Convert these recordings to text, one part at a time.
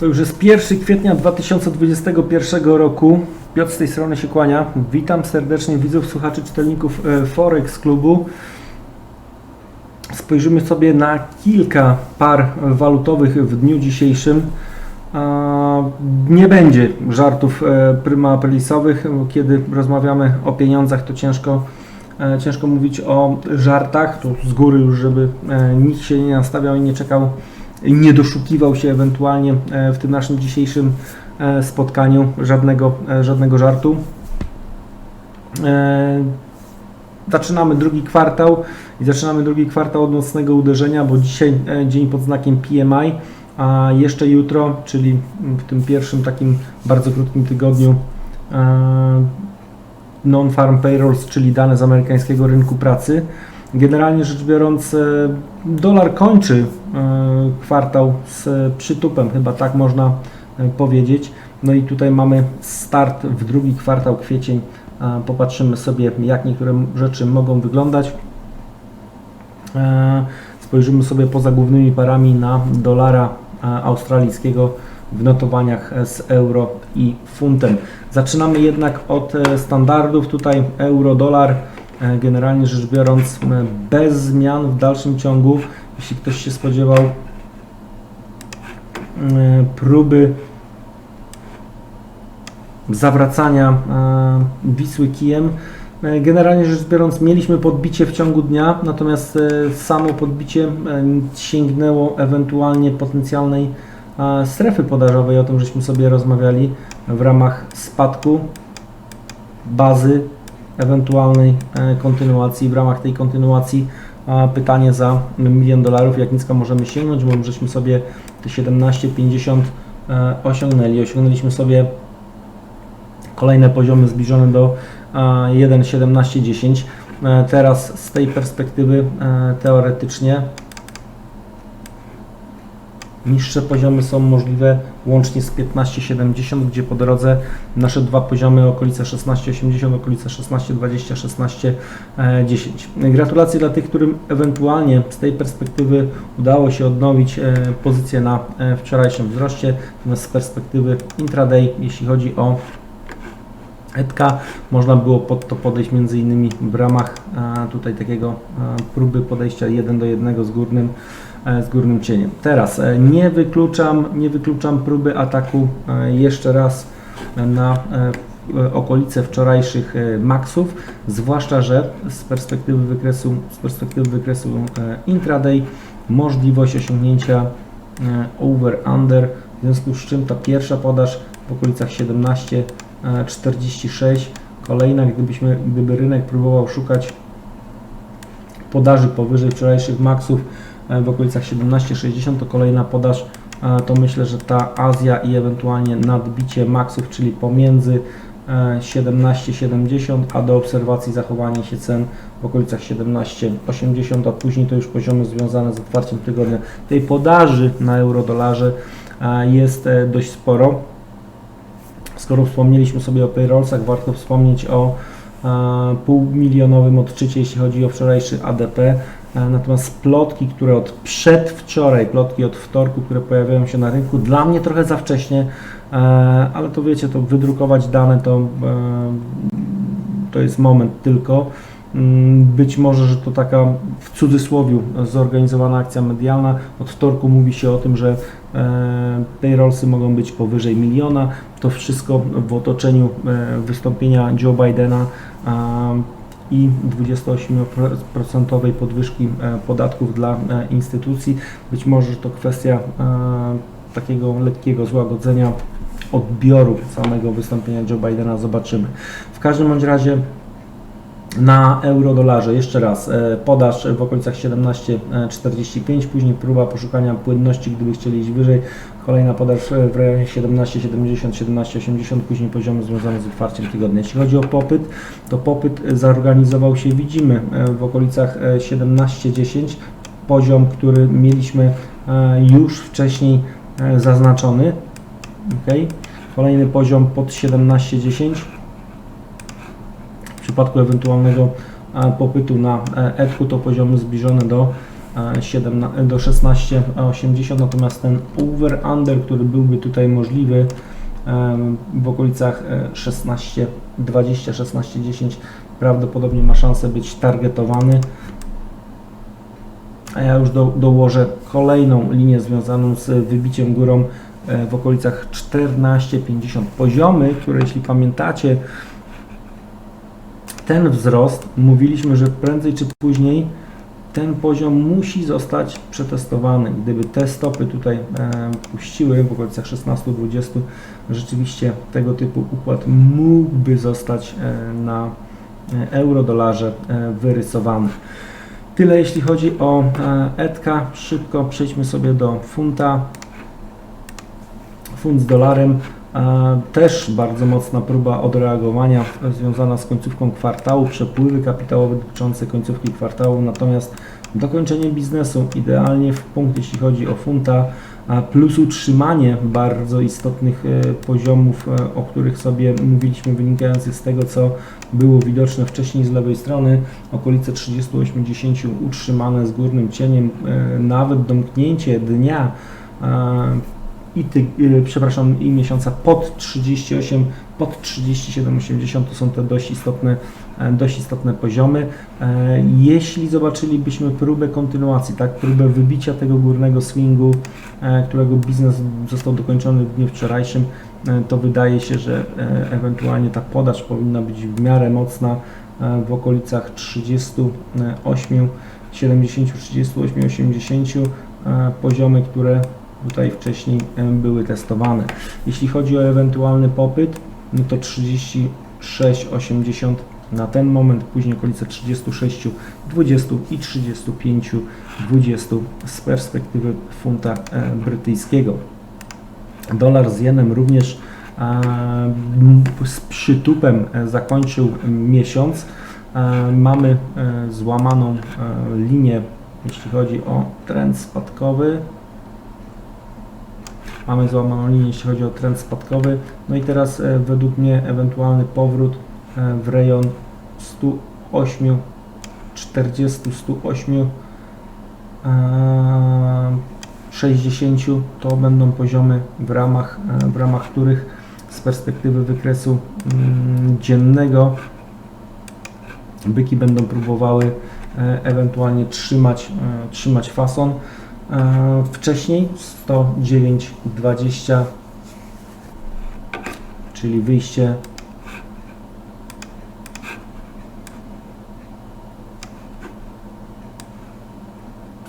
To już jest 1 kwietnia 2021 roku. Piotr z tej strony się kłania. Witam serdecznie widzów, słuchaczy, czytelników e, Forex Klubu. Spojrzymy sobie na kilka par walutowych w dniu dzisiejszym. Nie będzie żartów e, prymapelisowych. Kiedy rozmawiamy o pieniądzach, to ciężko, e, ciężko mówić o żartach. To z góry już, żeby nikt się nie nastawiał i nie czekał, nie doszukiwał się ewentualnie e, w tym naszym dzisiejszym e, spotkaniu żadnego, e, żadnego żartu. Zaczynamy drugi kwartał i zaczynamy drugi kwartał od mocnego uderzenia, bo dzisiaj dzień pod znakiem PMI, a jeszcze jutro, czyli w tym pierwszym takim bardzo krótkim tygodniu non-farm payrolls, czyli dane z amerykańskiego rynku pracy. Generalnie rzecz biorąc, e, dolar kończy e, kwartał z przytupem, chyba tak można e, powiedzieć. No i tutaj mamy start w drugi kwartał, kwiecień. Popatrzymy sobie, jak niektóre rzeczy mogą wyglądać. Spojrzymy sobie poza głównymi parami na dolara australijskiego w notowaniach z euro i funtem. Zaczynamy jednak od standardów. Tutaj euro-dolar, e, generalnie rzecz biorąc, e, bez zmian w dalszym ciągu. Jeśli ktoś się spodziewał e, próby zawracania e, Wisły kijem. E, Generalnie rzecz biorąc, mieliśmy podbicie w ciągu dnia, natomiast e, samo podbicie e, sięgnęło ewentualnie potencjalnej e, strefy podażowej, o tym żeśmy sobie rozmawiali w ramach spadku bazy ewentualnej e, kontynuacji. W ramach tej kontynuacji pytanie za milion dolarów, jak nisko możemy sięgnąć, bo żeśmy sobie te 17,50 e, osiągnęli. Osiągnęliśmy sobie kolejne poziomy zbliżone do e, 1,1710. E, Teraz z tej perspektywy teoretycznie niższe poziomy są możliwe łącznie z 15,70, gdzie po drodze nasze dwa poziomy okolice 16,80, okolice 16,20, 16,10. Gratulacje dla tych, którym ewentualnie z tej perspektywy udało się odnowić e, pozycję na e, wczorajszym wzroście, natomiast z perspektywy intraday, jeśli chodzi o Edka. Można było pod to podejść między innymi w ramach e, tutaj takiego próby podejścia 1 do 1 z górnym, z górnym cieniem. Teraz e, nie wykluczam, nie wykluczam próby ataku e, jeszcze raz na e, e, okolice wczorajszych e, maksów, zwłaszcza, że z perspektywy wykresu, z perspektywy wykresu e, intraday możliwość osiągnięcia e, over-under, w związku z czym ta pierwsza podaż w okolicach 17 e, 46, kolejna gdybyśmy, gdyby rynek próbował szukać podaży powyżej wczorajszych maksów e, w okolicach 17,60 to kolejna podaż e, to myślę, że ta Azja i ewentualnie nadbicie maksów, czyli pomiędzy e, 17,70 a do obserwacji zachowanie się cen w okolicach 17,80, a później to już poziomy związane z otwarciem tygodnia. Tej podaży na euro-dolarze e, jest e, dość sporo. Skoro wspomnieliśmy sobie o payrollsach, warto wspomnieć o e, półmilionowym odczycie, jeśli chodzi o wczorajszy ADP. E, Natomiast plotki, które od przedwczoraj, plotki od wtorku, które pojawiają się na rynku, dla mnie trochę za wcześnie, e, ale to wiecie, to wydrukować dane to, e, to jest moment tylko. Mm, Być może, że to taka w cudzysłowie zorganizowana akcja medialna. Od wtorku mówi się o tym, że payrollsy mogą być powyżej miliona. To wszystko w otoczeniu wystąpienia Joe Bidena i 28% podwyżki e, podatków dla e, instytucji. Być może że to kwestia e, takiego lekkiego złagodzenia odbioru samego wystąpienia Joe Bidena. Zobaczymy. W każdym bądź razie na euro-dolarze. Jeszcze raz, e, podaż w okolicach 17,45, później próba poszukania płynności, gdyby chcieli iść wyżej. Kolejna podaż e, w rejonie 17,70, 17,80, później poziomy związane z otwarciem tygodnia. Jeśli chodzi o popyt, to popyt zorganizował się, widzimy, e, w okolicach e, 17,10, poziom, który mieliśmy już wcześniej zaznaczony. Okay. Kolejny poziom pod 17,10 w przypadku ewentualnego e, popytu na e, ETH to poziomy zbliżone do e, 7 na- do 16,80, natomiast ten over-under, który byłby tutaj możliwy em, w okolicach e, 16,20, 16,10 prawdopodobnie ma szansę być targetowany. A ja już do, dołożę kolejną linię związaną z wybiciem górą e, w okolicach 14,50. Poziomy, które jeśli pamiętacie, ten wzrost, mówiliśmy, że prędzej czy później ten poziom musi zostać przetestowany. Gdyby te stopy tutaj e, puściły w okolicach 16-20, rzeczywiście tego typu układ mógłby zostać e, na e, euro-dolarze wyrysowany. Tyle jeśli chodzi o ETKA. Szybko przejdźmy sobie do funta. Funt z dolarem. Też bardzo mocna próba odreagowania związana z końcówką kwartału, przepływy kapitałowe dotyczące końcówki kwartału, natomiast dokończenie biznesu idealnie w punkt, jeśli chodzi o funta, plus utrzymanie bardzo istotnych e, poziomów, e, o których sobie mówiliśmy, wynikających z tego, co było widoczne wcześniej z lewej strony, okolice 30-80 utrzymane z górnym cieniem, e, nawet domknięcie dnia i ty, y, przepraszam, i miesiąca pod 38, pod 37,80 to są te dość istotne, e, dość istotne poziomy. E, Jeśli zobaczylibyśmy próbę kontynuacji, tak, próbę wybicia tego górnego swingu, e, którego biznes został dokończony w dniu wczorajszym, to wydaje się, że ewentualnie ta podaż powinna być w miarę mocna w okolicach 38, 70, 38, 80 e, poziomy, które tutaj wcześniej były testowane. Jeśli chodzi o ewentualny popyt, no to 36,80 na ten moment, później okolice 36, 20 i 35, 20 z perspektywy funta e, brytyjskiego. Dolar z jenem również z przytupem e, zakończył miesiąc. Mamy e, złamaną linię, jeśli chodzi o trend spadkowy. Mamy złamaną linię, jeśli chodzi o trend spadkowy. No i teraz e, według mnie ewentualny powrót e, w rejon 108, 40, 108, e, 60 to będą poziomy w ramach, e, w ramach których z perspektywy wykresu mm, dziennego byki będą próbowały ewentualnie trzymać, trzymać fason. E, Wcześniej 109,20 czyli wyjście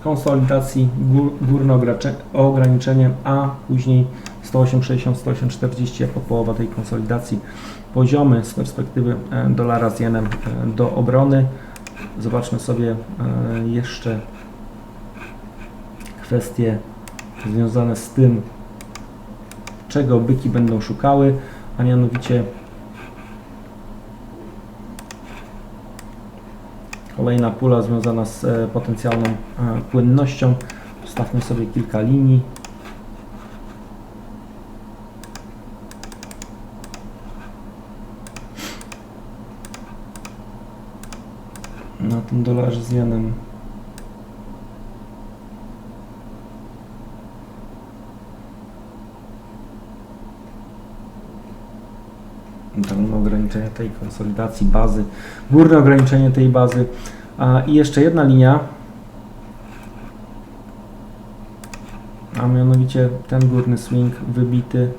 z konsolidacji gór, górne ogracze- ograniczenie, a później 108,60, 108,40 jako połowa tej konsolidacji. Poziomy z perspektywy e, dolara z jenem e, do obrony. Zobaczmy sobie jeszcze kwestie związane z tym, czego byki będą szukały, a mianowicie kolejna pula związana z e, potencjalną e, płynnością. Postawmy sobie kilka linii. Na tym dolarze z jenem. Dolne ograniczenie tej konsolidacji bazy, górne ograniczenie tej bazy. I jeszcze jedna linia, a mianowicie ten górny swing wybity.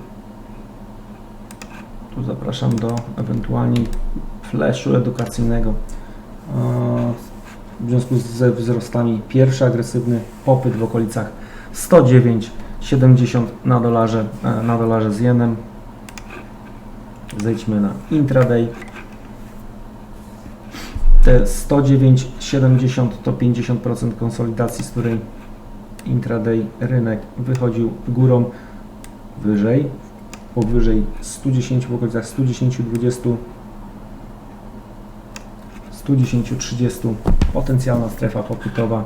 Tu zapraszam do ewentualnie flashu edukacyjnego. W związku ze wzrostami pierwszy agresywny popyt w okolicach 109,70 na dolarze, e, na dolarze z jenem. Zejdźmy na intraday. Te 109,70 to 50% konsolidacji, z której intraday rynek wychodził górą wyżej, powyżej 110 w okolicach 110,20 110,30 potencjalna strefa popytowa,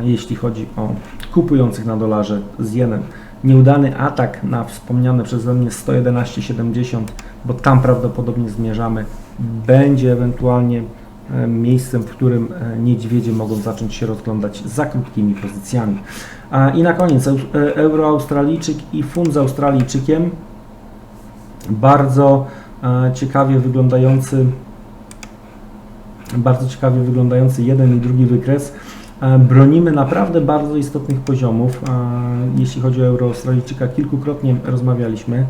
jeśli chodzi o kupujących na dolarze z jenem. Nieudany atak na wspomniane przeze mnie 111,70, bo tam prawdopodobnie zmierzamy, będzie ewentualnie e, miejscem, w którym e, niedźwiedzie mogą zacząć się rozglądać za krótkimi pozycjami. A, I na koniec e, euro Australijczyk i funt z Australijczykiem. Bardzo ciekawie wyglądający bardzo ciekawie wyglądający jeden i drugi wykres. E, Bronimy naprawdę bardzo istotnych poziomów. e, Jeśli chodzi o euro Australijczyka, kilkukrotnie rozmawialiśmy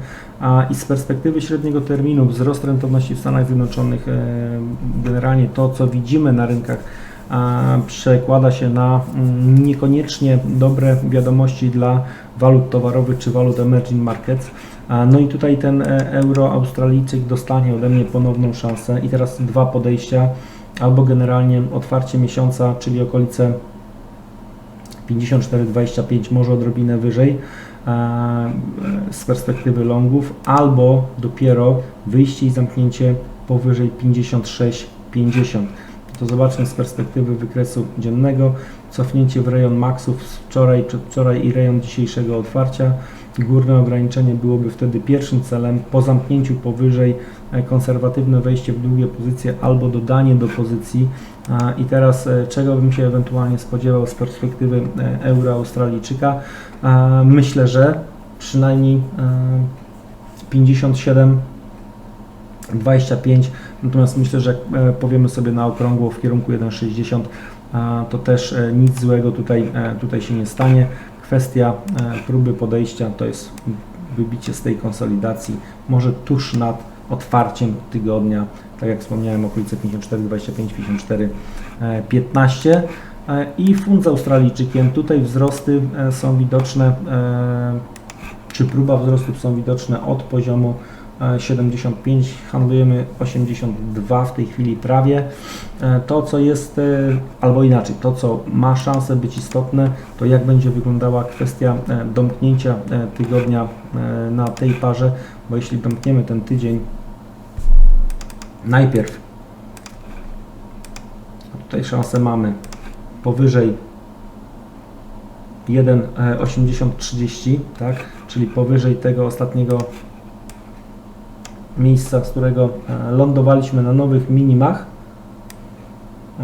i z perspektywy średniego terminu wzrost rentowności w Stanach Zjednoczonych, e, generalnie to, co widzimy na rynkach, przekłada się na mm, niekoniecznie dobre wiadomości dla walut towarowych czy walut emerging markets. No i tutaj ten e, euro Australijczyk dostanie ode mnie ponowną szansę i teraz dwa podejścia, albo generalnie otwarcie miesiąca, czyli okolice 54-25, może odrobinę wyżej e, z perspektywy longów, albo dopiero wyjście i zamknięcie powyżej 56-50. To zobaczmy z perspektywy wykresu dziennego, cofnięcie w rejon maksów wczoraj, przedwczoraj i rejon dzisiejszego otwarcia. Górne ograniczenie byłoby wtedy pierwszym celem. Po zamknięciu powyżej e, konserwatywne wejście w długie pozycje albo dodanie do pozycji. A, I teraz e, czego bym się ewentualnie spodziewał z perspektywy e, euro Australijczyka? Myślę, że przynajmniej e, 57 25, natomiast myślę, że jak e, powiemy sobie na okrągło w kierunku 1,60, a, to też e, nic złego tutaj, e, tutaj się nie stanie. Kwestia e, próby podejścia to jest wybicie z tej konsolidacji, może tuż nad otwarciem tygodnia, tak jak wspomniałem, okolice 54, 25, 54, e, 15 E, i funt z Australijczykiem. Tutaj wzrosty e, są widoczne, e, czy próba wzrostów są widoczne od poziomu 75, handlujemy 82 w tej chwili prawie. E, To, co jest, e, albo inaczej, to, co ma szansę być istotne, to jak będzie wyglądała kwestia e, domknięcia e, tygodnia e, na tej parze, bo jeśli domkniemy ten tydzień najpierw, tutaj szansę mamy powyżej 1,8030, tak? czyli powyżej tego ostatniego miejsca, z którego e, lądowaliśmy na nowych minimach.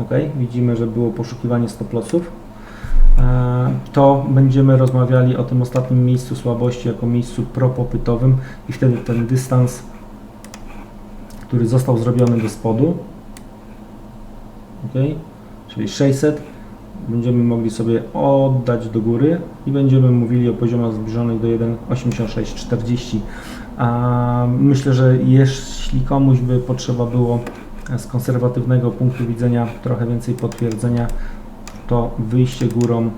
Ok, widzimy, że było poszukiwanie stop lossów. E, To będziemy rozmawiali o tym ostatnim miejscu słabości jako miejscu propopytowym i wtedy ten dystans, który został zrobiony do spodu, ok, czyli 600, będziemy mogli sobie oddać do góry i będziemy mówili o poziomach zbliżonych do 1,8640. A myślę, że jeśli komuś by potrzeba było z konserwatywnego punktu widzenia trochę więcej potwierdzenia, to wyjście górą.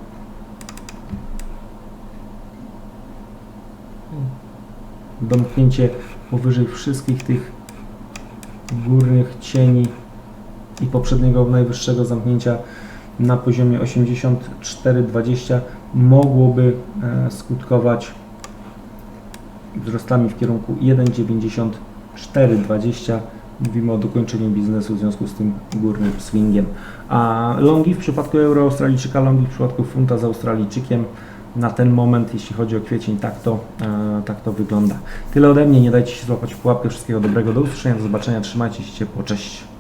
Domknięcie powyżej wszystkich tych górnych cieni i poprzedniego najwyższego zamknięcia na poziomie 84,20 mogłoby e, skutkować wzrostami w kierunku 1,94,20. Mówimy o dokończeniu biznesu w związku z tym górnym swingiem. A longi w przypadku euro Australijczyka, longi w przypadku funta z Australijczykiem na ten moment, jeśli chodzi o kwiecień, tak to, e, tak to wygląda. Tyle ode mnie, nie dajcie się złapać w pułapkę. Wszystkiego dobrego, do usłyszenia, do zobaczenia, trzymajcie się ciepło, cześć.